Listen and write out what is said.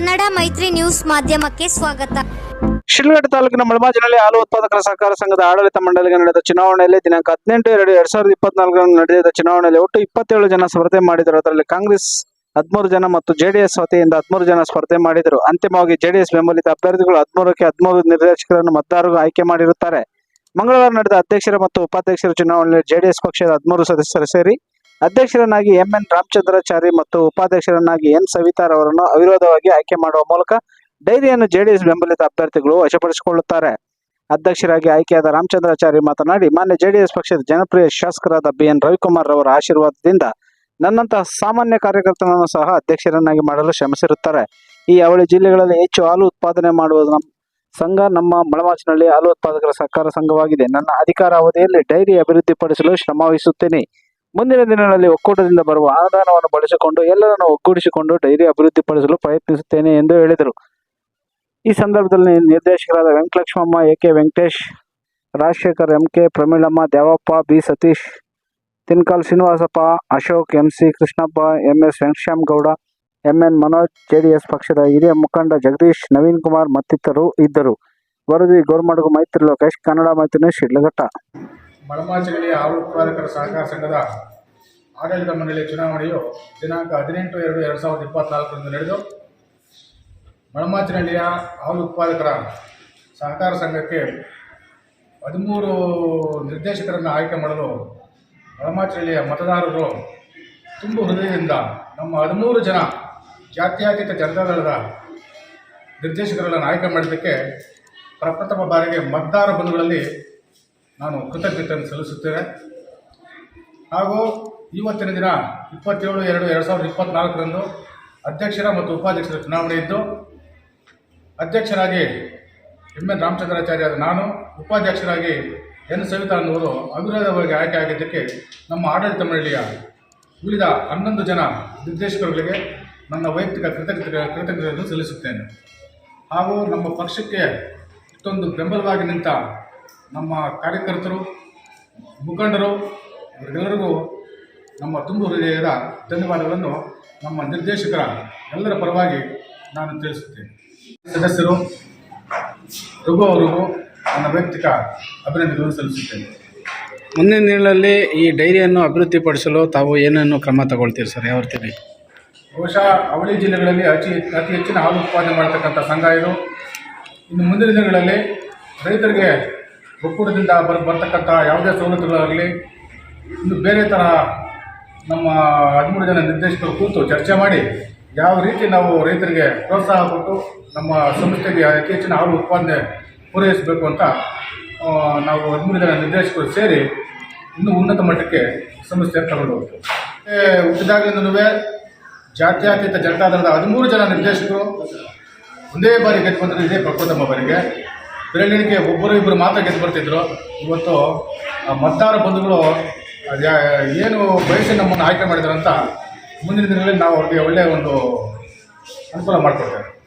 ಕನ್ನಡ ಮೈತ್ರಿ ನ್ಯೂಸ್ ಮಾಧ್ಯಮಕ್ಕೆ ಸ್ವಾಗತ. ಶಿಡ್ಲಘಟ್ಟ ತಾಲೂಕಿನ ಮಳಮಾಜಿನಲ್ಲಿ ಹಾಲು ಉತ್ಪಾದಕರ ಸಹಕಾರ ಸಂಘದ ಆಡಳಿತ ಮಂಡಳಿಗೆ ನಡೆದ ಚುನಾವಣೆಯಲ್ಲಿ ದಿನಾಂಕ ಹದಿನೆಂಟು, ಎರಡು, ಎರಡ್ ಸಾವಿರದ ಇಪ್ಪತ್ನಾಲ್ಕರಂದು ನಡೆದ ಚುನಾವಣೆಯಲ್ಲಿ ಒಟ್ಟು ಇಪ್ಪತ್ತೇಳು ಜನ ಸ್ಪರ್ಧೆ ಮಾಡಿದರು. ಅದರಲ್ಲಿ ಕಾಂಗ್ರೆಸ್ ಹದಿಮೂರು ಜನ ಮತ್ತು ಜೆಡಿಎಸ್ ವತಿಯಿಂದ ಹದಿಮೂರು ಜನ ಸ್ಪರ್ಧೆ ಮಾಡಿದರು. ಅಂತಿಮವಾಗಿ ಜೆಡಿಎಸ್ ಬೆಂಬಲಿತ ಅಭ್ಯರ್ಥಿಗಳು ಹದಿಮೂರಕ್ಕೆ ಹದಿಮೂರು ನಿರ್ದೇಶಕರನ್ನು ಮತದಾರರು ಆಯ್ಕೆ ಮಾಡಿರುತ್ತಾರೆ. ಮಂಗಳವಾರ ನಡೆದ ಅಧ್ಯಕ್ಷರ ಮತ್ತು ಉಪಾಧ್ಯಕ್ಷರ ಚುನಾವಣೆಯಲ್ಲಿ ಜೆಡಿಎಸ್ ಪಕ್ಷದ ಹದಿಮೂರು ಸದಸ್ಯರು ಸೇರಿ ಅಧ್ಯಕ್ಷರನ್ನಾಗಿ ಎಂಎನ್ ರಾಮಚಂದ್ರಾಚಾರಿ ಮತ್ತು ಉಪಾಧ್ಯಕ್ಷರನ್ನಾಗಿ ಎನ್ ಸವಿತಾರ್ ಅವರನ್ನು ಅವಿರೋಧವಾಗಿ ಆಯ್ಕೆ ಮಾಡುವ ಮೂಲಕ ಡೈರಿಯನ್ನು ಜೆಡಿಎಸ್ ಬೆಂಬಲಿತ ಅಭ್ಯರ್ಥಿಗಳು ವಶಪಡಿಸಿಕೊಳ್ಳುತ್ತಾರೆ. ಅಧ್ಯಕ್ಷರಾಗಿ ಆಯ್ಕೆಯಾದ ರಾಮಚಂದ್ರಾಚಾರಿ ಮಾತನಾಡಿ, ಮಾನ್ಯ ಜೆಡಿಎಸ್ ಪಕ್ಷದ ಜನಪ್ರಿಯ ಶಾಸಕರಾದ ಬಿ ಎನ್ ರವಿಕುಮಾರ್ ಅವರ ಆಶೀರ್ವಾದದಿಂದ ನನ್ನಂತಹ ಸಾಮಾನ್ಯ ಕಾರ್ಯಕರ್ತನನ್ನು ಸಹ ಅಧ್ಯಕ್ಷರನ್ನಾಗಿ ಮಾಡಲು ಶ್ರಮಿಸಿರುತ್ತಾರೆ. ಈ ಅವಳಿ ಜಿಲ್ಲೆಗಳಲ್ಲಿ ಹೆಚ್ಚು ಹಾಲು ಉತ್ಪಾದನೆ ಮಾಡುವ ನಮ್ಮ ಸಂಘ ನಮ್ಮ ಮಳಮಾಚಿನಲ್ಲಿ ಹಾಲು ಉತ್ಪಾದಕರ ಸಹಕಾರ ಸಂಘವಾಗಿದೆ. ನನ್ನ ಅಧಿಕಾರ ಅವಧಿಯಲ್ಲಿ ಡೈರಿ ಅಭಿವೃದ್ಧಿಪಡಿಸಲು ಶ್ರಮ ವಹಿಸುತ್ತೇನೆ. ಮುಂದಿನ ದಿನಗಳಲ್ಲಿ ಒಕ್ಕೂಟದಿಂದ ಬರುವ ಅನುದಾನವನ್ನು ಬಳಸಿಕೊಂಡು ಎಲ್ಲರನ್ನು ಒಗ್ಗೂಡಿಸಿಕೊಂಡು ಡೈರಿ ಅಭಿವೃದ್ಧಿಪಡಿಸಲು ಪ್ರಯತ್ನಿಸುತ್ತೇನೆ ಎಂದು ಹೇಳಿದರು. ಈ ಸಂದರ್ಭದಲ್ಲಿ ನಿರ್ದೇಶಕರಾದ Venkatalakshmamma A K Venkatesh, Rajashekar M K Pramilamma, Devappa B. Satish, Tinkal Srinivasappa, Ashok M C Krishnappa M S Venkatashyam Gowda M N Manoj, JDS ಪಕ್ಷದ ಹಿರಿಯ ಮುಖಂಡ ಜಗದೀಶ್, ನವೀನ್ ಕುಮಾರ್ ಮತ್ತಿತರರು ಇದ್ದರು. ವರದಿ, ಗೋರ್ಮಡಗು, ಮೈತ್ರಿ ಲೋಕೇಶ್, ಕನ್ನಡ ಮೈತ್ರಿ ಶಿಡ್ಲಘಟ್ಟ. ಮಳಮಾಚಗಳಿ ಹಾಲು ಉತ್ಪಾದಕರ ಸಹಕಾರ ಸಂಘದ ಆಡಳಿತ ಮಂಡಳಿ ಚುನಾವಣೆಯು ದಿನಾಂಕ ಹದಿನೆಂಟು ಎರಡು ಎರಡು ಸಾವಿರದ ಇಪ್ಪತ್ನಾಲ್ಕರಂದು ನಡೆದು, ಮಳಮಾಚಿನಹಳ್ಳಿಯ ಹಾಲು ಉತ್ಪಾದಕರ ಸಹಕಾರ ಸಂಘಕ್ಕೆ ಹದಿಮೂರು ನಿರ್ದೇಶಕರನ್ನು ಆಯ್ಕೆ ಮಾಡಲು ಮಳಮಾಚಿನಹಳ್ಳಿಯ ಮತದಾರರು ತುಂಬು ಹೃದಯದಿಂದ ನಮ್ಮ ಹದಿಮೂರು ಜನ ಜಾತ್ಯತೀತ ಜನತಾದಳದ ನಿರ್ದೇಶಕರನ್ನು ಆಯ್ಕೆ ಮಾಡಿದ್ದಕ್ಕೆ ಪ್ರಪ್ರಥಮ ಬಾರಿಗೆ ಮತದಾರ ಬಂಧುಗಳಲ್ಲಿ ನಾನು ಕೃತಜ್ಞತೆಯನ್ನು ಸಲ್ಲಿಸುತ್ತೇನೆ. ಹಾಗೂ ಇವತ್ತಿನ ದಿನ ಇಪ್ಪತ್ತೇಳು ಎರಡು ಎರಡು ಸಾವಿರದ ಇಪ್ಪತ್ತ್ನಾಲ್ಕರಂದು ಅಧ್ಯಕ್ಷರ ಮತ್ತು ಉಪಾಧ್ಯಕ್ಷರ ಚುನಾವಣೆ ಇದ್ದು, ಅಧ್ಯಕ್ಷರಾಗಿ ಎಂ ಎನ್ ರಾಮಚಂದ್ರಾಚಾರ್ಯ ನಾನು, ಉಪಾಧ್ಯಕ್ಷರಾಗಿ ಎನ್ ಸವಿತಾ ಅನ್ನುವರು ಅವಿರೋಧವಾಗಿ ಆಯ್ಕೆ ಆಗಿದ್ದಕ್ಕೆ ನಮ್ಮ ಆಡಳಿತ ಮಂಡಳಿಯ ಉಳಿದ ಹನ್ನೊಂದು ಜನ ನಿರ್ದೇಶಕರುಗಳಿಗೆ ನನ್ನ ವೈಯಕ್ತಿಕ ಕೃತಜ್ಞತೆ, ಕೃತಜ್ಞತೆಯನ್ನು ಸಲ್ಲಿಸುತ್ತೇನೆ. ಹಾಗೂ ನಮ್ಮ ಪಕ್ಷಕ್ಕೆ ಇಷ್ಟೊಂದು ಬೆಂಬಲವಾಗಿ ನಿಂತ ನಮ್ಮ ಕಾರ್ಯಕರ್ತರು ಮುಖಂಡರು ಇವರಿಗೆಲ್ಲರಿಗೂ ನಮ್ಮ ತುಂಬು ಹೃದಯದ ಧನ್ಯವಾದಗಳನ್ನು ನಮ್ಮ ನಿರ್ದೇಶಕರ ಎಲ್ಲರ ಪರವಾಗಿ ನಾನು ತಿಳಿಸುತ್ತೇನೆ. ಸದಸ್ಯರು ರಘು ಅವರಿಗೂ ನನ್ನ ವೈಯಕ್ತಿಕ ಅಭಿನಂದನೆಗಳನ್ನು ಸಲ್ಲಿಸುತ್ತೇನೆ. ಮುಂದಿನ ದಿನಗಳಲ್ಲಿ ಈ ಡೈರಿಯನ್ನು ಅಭಿವೃದ್ಧಿಪಡಿಸಲು ತಾವು ಏನನ್ನು ಕ್ರಮ ತಗೊಳ್ತೀರಿ ಸರ್? ಯಾವ ರೀತಿ? ಬಹುಶಃ ಅವಳಿ ಜಿಲ್ಲೆಗಳಲ್ಲಿ ಅತಿ ಅತಿ ಹೆಚ್ಚಿನ ಹಾಲು ಉತ್ಪಾದನೆ ಮಾಡತಕ್ಕಂಥ ಸಂಘ ಇದು. ಇನ್ನು ಮುಂದಿನ ದಿನಗಳಲ್ಲಿ ರೈತರಿಗೆ ಒಕ್ಕೂಟದಿಂದ ಬರ್, ಬರ್ತಕ್ಕಂಥ ಯಾವುದೇ ಸವಲತ್ತುಗಳಾಗಲಿ, ಇನ್ನು ಬೇರೆ ಥರ ನಮ್ಮ ಹದಿಮೂರು ಜನ ನಿರ್ದೇಶಕರು ಕೂತು ಚರ್ಚೆ ಮಾಡಿ ಯಾವ ರೀತಿ ನಾವು ರೈತರಿಗೆ ಪ್ರೋತ್ಸಾಹ ಕೊಟ್ಟು ನಮ್ಮ ಸಂಸ್ಥೆಗೆ ಅತಿ ಹೆಚ್ಚಿನ ಹಾಲು ಉತ್ಪಾದನೆ ಪೂರೈಸಬೇಕು ಅಂತ ನಾವು ಹದಿಮೂರು ಜನ ನಿರ್ದೇಶಕರು ಸೇರಿ ಇನ್ನೂ ಉನ್ನತ ಮಟ್ಟಕ್ಕೆ ಸಂಸ್ಥೆ ತಗೊಂಡು ಹೋಗ್ತೀವಿ. ಮತ್ತೆ ಜಾತ್ಯಾತೀತ ಜನತಾದಳದ ಹದಿಮೂರು ಜನ ನಿರ್ದೇಶಕರು ಒಂದೇ ಬಾರಿ ಗೆದ್ದು ಬಂದಿದೆ ಇದೇ ಪ್ರಪ್ರಥಮ ಬೆರಳಿಗೆ ಒಬ್ಬರು ಇಬ್ಬರು ಮಾತ್ರ ಗೆದ್ದು ಬರ್ತಿದ್ರು. ಇವತ್ತು ಮತದಾರ ಬಂಧುಗಳು ಏನು ಬಯಸಿ ನಮ್ಮನ್ನು ಆಯ್ಕೆ ಮಾಡಿದ್ರಂತ ಮುಂದಿನ ದಿನಗಳಲ್ಲಿ ನಾವು ಅವ್ರಿಗೆ ಒಳ್ಳೆಯ ಒಂದು ಅನುಕೂಲ ಮಾಡಿಕೊಡ್ತೇವೆ.